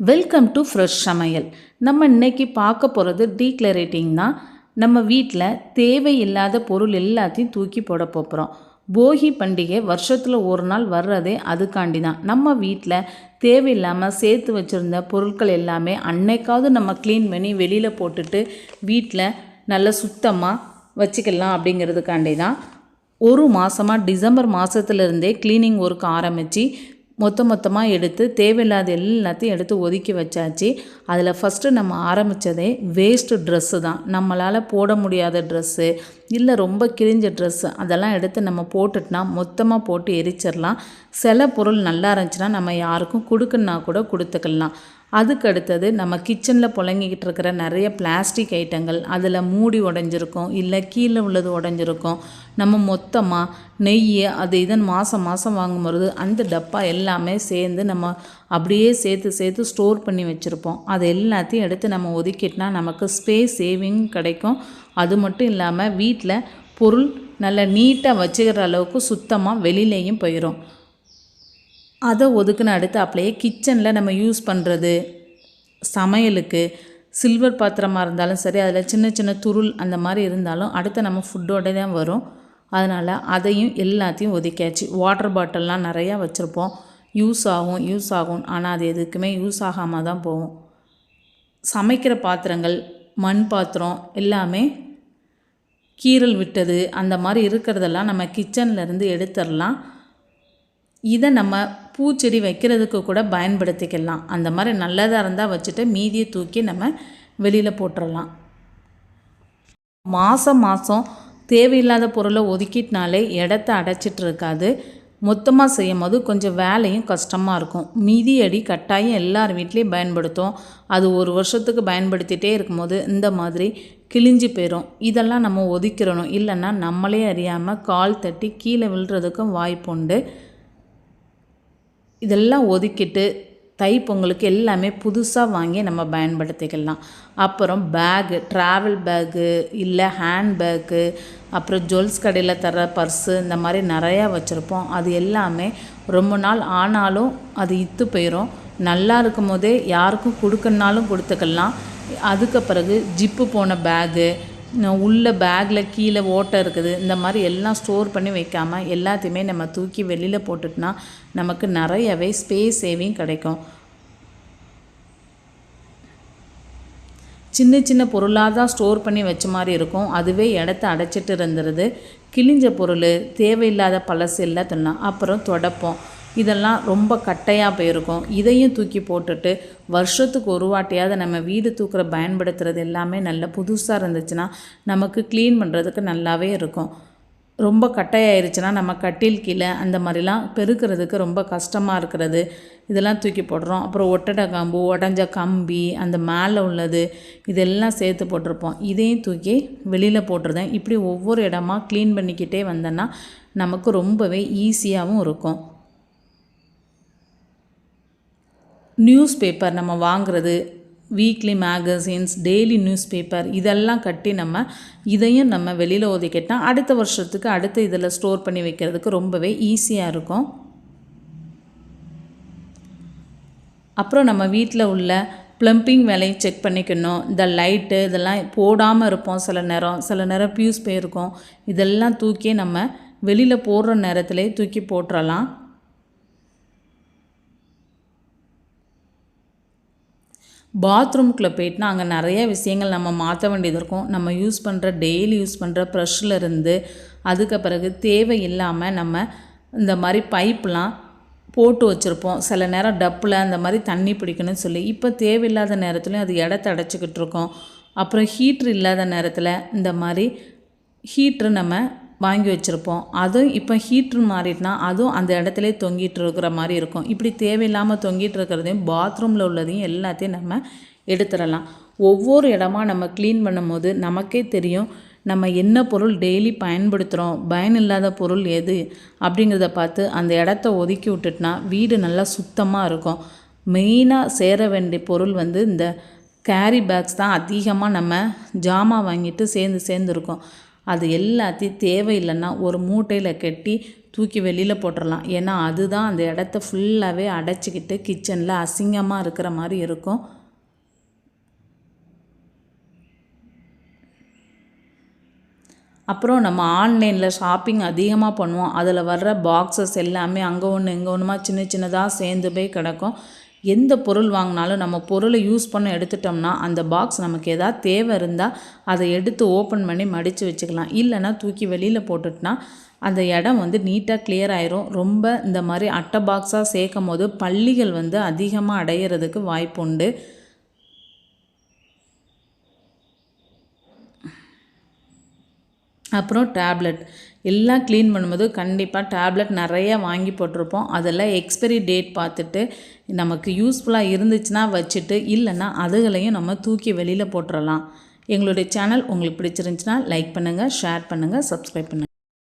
Welcome to fresh சமையல். நம்ம இன்றைக்கி பார்க்க போகிறது டீக்ளரேட்டிங் தான். நம்ம வீட்டில் தேவையில்லாத பொருள் எல்லாத்தையும் தூக்கி போட போகிறோம் போகி பண்டிகை வருஷத்தில் ஒரு நாள் வர்றதே அதுக்காண்டி தான். நம்ம வீட்டில் தேவையில்லாமல் சேர்த்து வச்சுருந்த பொருட்கள் எல்லாமே அன்னைக்காவது நம்ம க்ளீன் பண்ணி வெளியில் போட்டுட்டு வீட்டில் நல்ல சுத்தமாக வச்சுக்கலாம் அப்படிங்கிறதுக்காண்டி தான். ஒரு மாதமாக டிசம்பர் மாதத்துலேருந்தே க்ளீனிங் ஒர்க் ஆரம்பித்து மொத்த மொத்தமாக எடுத்து தேவையில்லாத எல்லாத்தையும் எடுத்து ஒதுக்கி வச்சாச்சு. அதில் ஃபஸ்ட்டு நம்ம ஆரம்பித்ததே வேஸ்ட்டு ட்ரெஸ்ஸு தான். நம்மளால் போட முடியாத ட்ரெஸ்ஸு இல்லை ரொம்ப கிழிஞ்ச ட்ரெஸ்ஸு அதெல்லாம் எடுத்து நம்ம போட்டுட்டுனா மொத்தமாக போட்டு எரிச்சிடலாம் சில பொருள் நல்லா இருந்துச்சுன்னா நம்ம யாருக்கும் கொடுக்குன்னா கூட கொடுத்துக்கலாம். அதுக்கு அடுத்தது நம்ம கிச்சனில் புழங்கிக்கிட்டு இருக்கிற நிறைய பிளாஸ்டிக் ஐட்டங்கள் அதில் மூடி உடஞ்சிருக்கும் இல்லை கீழே உள்ளது உடஞ்சிருக்கும். நம்ம மொத்தமாக நெய் அது இதன் மாதம் மாதம் வாங்கும்பொழுது அந்த டப்பா எல்லாமே சேர்ந்து நம்ம அப்படியே சேர்த்து சேர்த்து ஸ்டோர் பண்ணி வச்சுருப்போம். அது எல்லாத்தையும் எடுத்து நம்ம ஒதுக்கிட்டனா நமக்கு ஸ்பேஸ் சேவிங் கிடைக்கும். அது மட்டும் இல்லாமல் வீட்டில் பொருள் நல்லா நீட்டாக வச்சுக்கிற அளவுக்கு சுத்தமாக வெளியிலையும் போயிடும் அதை ஒதுக்குன அடுத்து அப்படியே கிச்சனில் நம்ம யூஸ் பண்ணுறது சமையலுக்கு சில்வர் பாத்திரமாக இருந்தாலும் சரி அதில் சின்ன சின்ன துருள் அந்த மாதிரி இருந்தாலும் அடுத்து நம்ம ஃபுட்டோட தான் வரும். அதனால் அதையும் எல்லாத்தையும் ஒதுக்கியாச்சு. வாட்டர் பாட்டில்லாம் நிறையா வச்சுருப்போம். யூஸ் ஆகும் யூஸ் ஆகும். ஆனால் அது எதுக்குமே யூஸ் ஆகாமல் தான் போகும். சமைக்கிற பாத்திரங்கள் மண் பாத்திரம் எல்லாமே கீரல் விட்டது. அந்த மாதிரி இருக்கிறதெல்லாம் நம்ம கிச்சன்லேருந்து எடுத்துடலாம். இதை நம்ம பூச்செடி வைக்கிறதுக்கு கூட பயன்படுத்திக்கலாம். அந்த மாதிரி நல்லதாக இருந்தால் வச்சுட்டு மீதியை தூக்கி நம்ம வெளியில் போட்டுடலாம். மாதம் மாதம் தேவையில்லாத பொருளை ஒதுக்கிட்டனாலே இடத்த அடைச்சிட்டு இருக்காது. மொத்தமாக செய்யும் போது கொஞ்சம் வேலையும் கஷ்டமாக இருக்கும். மீதி அடி கட்டாயம் எல்லார் வீட்லேயும் பயன்படுத்தும். அது ஒரு வருஷத்துக்கு பயன்படுத்திகிட்டே இருக்கும்போது இந்த மாதிரி கிழிஞ்சு போயிடும் இதெல்லாம் நம்ம ஒதுக்கிறணும் இல்லைன்னா நம்மளே அறியாமல் கால் தட்டி கீழே விழுறதுக்கும் வாய்ப்புண்டு இதெல்லாம் ஒதுக்கிட்டு தை பொங்கலுக்கு எல்லாமே புதுசாக வாங்கி நம்ம பயன்படுத்திக்கலாம். அப்புறம் பேகு ட்ராவல் பேகு இல்லை ஹேண்ட் பேக்கு அப்புறம் ஜுவல்ஸ் கடையில் தர பர்ஸு இந்த மாதிரி நிறையா வச்சுருப்போம். அது எல்லாமே ரொம்ப நாள் ஆனாலும் அது இத்து போயிடும் நல்லா இருக்கும் போதே யாருக்கும் கொடுக்கணுனாலும் கொடுத்துக்கலாம். அதுக்கு பிறகு ஜிப்பு போன பேகு உள்ள பேக்கில் கீழே ஓட்டை இருக்குது. இந்த மாதிரி எல்லாம் ஸ்டோர் பண்ணி வைக்காமல் எல்லாத்தையுமே நம்ம தூக்கி வெளியில் போட்டுட்டோன்னா நமக்கு நிறையவே ஸ்பேஸ் சேவிங் கிடைக்கும். சின்ன சின்ன பொருளாக தான் ஸ்டோர் பண்ணி வச்ச மாதிரி இருக்கும். அதுவே இடத்த அடைச்சிட்டு இருந்துருது. கிழிஞ்ச பொருள் தேவையில்லாத பழசு எல்லாத்தெல்லாம் அப்புறம் தொடப்போம். இதெல்லாம் ரொம்ப கட்டையாக போயிருக்கும். இதையும் தூக்கி போட்டுட்டு வருஷத்துக்கு ஒரு வாட்டியாவது நம்ம வீடு தூக்குற பயன்படுத்துகிறது எல்லாமே நல்ல புதுசாக இருந்துச்சுன்னா நமக்கு க்ளீன் பண்ணுறதுக்கு நல்லாவே இருக்கும். ரொம்ப கட்டையாயிருச்சுன்னா நம்ம கட்டில் கீழே அந்த மாதிரிலாம் பெருக்கிறதுக்கு ரொம்ப கஷ்டமாக இருக்கிறது. இதெல்லாம் தூக்கி போடுறோம். அப்புறம் ஒட்டடை காம்பு உடஞ்ச கம்பி அந்த மேலே உள்ளது இதெல்லாம் சேர்த்து போட்டிருப்போம். இதையும் தூக்கி வெளியில் போட்டுருதேன் இப்படி ஒவ்வொரு இடமா க்ளீன் பண்ணிக்கிட்டே வந்தோன்னா நமக்கு ரொம்பவே ஈஸியாகவும் இருக்கும். நியூஸ் பேப்பர் நம்ம வாங்குறது weekly magazines daily news paper இதெல்லாம் கட்டி நம்ம இதையும் நம்ம வெளியில் ஒதுக்கிட்டால் அடுத்த வருஷத்துக்கு அடுத்த இதில் ஸ்டோர் பண்ணி வைக்கிறதுக்கு ரொம்பவே ஈஸியாக இருக்கும். அப்புறம் நம்ம வீட்டில் உள்ள ப்ளம்பிங் வேலையை செக் பண்ணிக்கணும். இந்த லைட்டு இதெல்லாம் போடாமல் இருப்போம் சில நேரம். சில நேரம் பியூஸ் போயிருக்கோம். இதெல்லாம் தூக்கி நம்ம வெளியில் போடுற நேரத்திலே தூக்கி போட்டுறலாம். பாத்ரூம்குள்ளே போயிட்டுனா அங்கே நிறைய விஷயங்கள் நம்ம மாற்ற வேண்டியது இருக்கும். நம்ம யூஸ் பண்ணுற டெய்லி யூஸ் பண்ணுற ப்ரஷ்ஷில் இருந்து அதுக்கு பிறகு தேவை இல்லாமல் நம்ம இந்த மாதிரி பைப்லாம் போட்டு வச்சுருப்போம். சில நேரம் டப்பில் அந்த மாதிரி தண்ணி பிடிக்கணும்னு சொல்லி இப்போ தேவையில்லாத நேரத்துலையும் அது இடத்த அடைச்சிக்கிட்டு இருக்கோம். அப்புறம் ஹீட்ரு இல்லாத நேரத்தில் இந்த மாதிரி ஹீட்ரு நம்ம வாங்கி வச்சுருப்போம். அதுவும் இப்போ ஹீட்ரு மாறிட்டுனா அதுவும் அந்த இடத்துல தொங்கிட்டு இருக்கிற மாதிரி இருக்கும். இப்படி தேவையில்லாமல் தொங்கிட்டு இருக்கிறதையும் பாத்ரூமில் உள்ளதையும் எல்லாத்தையும் நம்ம எடுத்துடலாம். ஒவ்வொரு இடமா நம்ம க்ளீன் பண்ணும்போது நமக்கே தெரியும் நம்ம என்ன பொருள் டெய்லி பயன்படுத்துகிறோம் பயன் இல்லாத பொருள் எது அப்படிங்கிறத பார்த்து அந்த இடத்த ஒதுக்கி விட்டுட்டுனா வீடு நல்லா சுத்தமாக இருக்கும். மெயினாக சேர வேண்டிய பொருள் வந்து இந்த கேரி பேக்ஸ் தான் அதிகமாக நம்ம ஜாமான் வாங்கிட்டு சேர்ந்து சேர்ந்துருக்கோம் அது எல்லாத்தையும் தேவையில்லைன்னா ஒரு மூட்டையில் கட்டி தூக்கி வெளியில் போட்டுடலாம் ஏன்னா அதுதான் அந்த இடத்த ஃபுல்லாகவே அடைச்சிக்கிட்டு கிச்சனில் அசிங்கமாக இருக்கிற மாதிரி இருக்கும். அப்புறம் நம்ம ஆன்லைனில் ஷாப்பிங் அதிகமாக பண்ணுவோம். அதில் வர்ற பாக்ஸஸ் எல்லாமே அங்கே ஒன்று இங்கே ஒன்றுமா சின்ன சின்னதாக சேர்ந்து போய் கிடக்கும். எந்த பொருள் வாங்கினாலும் நம்ம பொருளை யூஸ் பண்ண எடுத்துட்டோம்னா அந்த பாக்ஸ் நமக்கு எதாவது தேவை இருந்தால் அதை எடுத்து ஓப்பன் பண்ணி மடித்து வச்சுக்கலாம். இல்லைன்னா தூக்கி வெளியில் போட்டுட்டுனா அந்த இடம் வந்து நீட்டாக கிளியர் ஆயிரும். ரொம்ப இந்த மாதிரி அட்டை பாக்ஸாக சேர்க்கும் போது பள்ளிகள் வந்து அதிகமாக அடையிறதுக்கு வாய்ப்பு உண்டு அப்புறம் டேப்லெட். எல்லாம் க்ளீன் பண்ணும்போது கண்டிப்பாக டேப்லெட் நிறைய வாங்கி போட்டிருப்போம். அதெல்லாம் எக்ஸ்பைரி டேட் பார்த்துட்டு நமக்கு யூஸ்ஃபுல்லாக இருந்துச்சுன்னா வச்சுட்டு இல்லைன்னா அதுகளையும் நம்ம தூக்கி வெளியில் போட்டுறலாம். எங்களுடைய சேனல் உங்களுக்கு பிடிச்சிருந்துச்சுன்னா லைக் பண்ணுங்கள் ஷேர் பண்ணுங்கள் சப்ஸ்கிரைப் பண்ணுங்கள்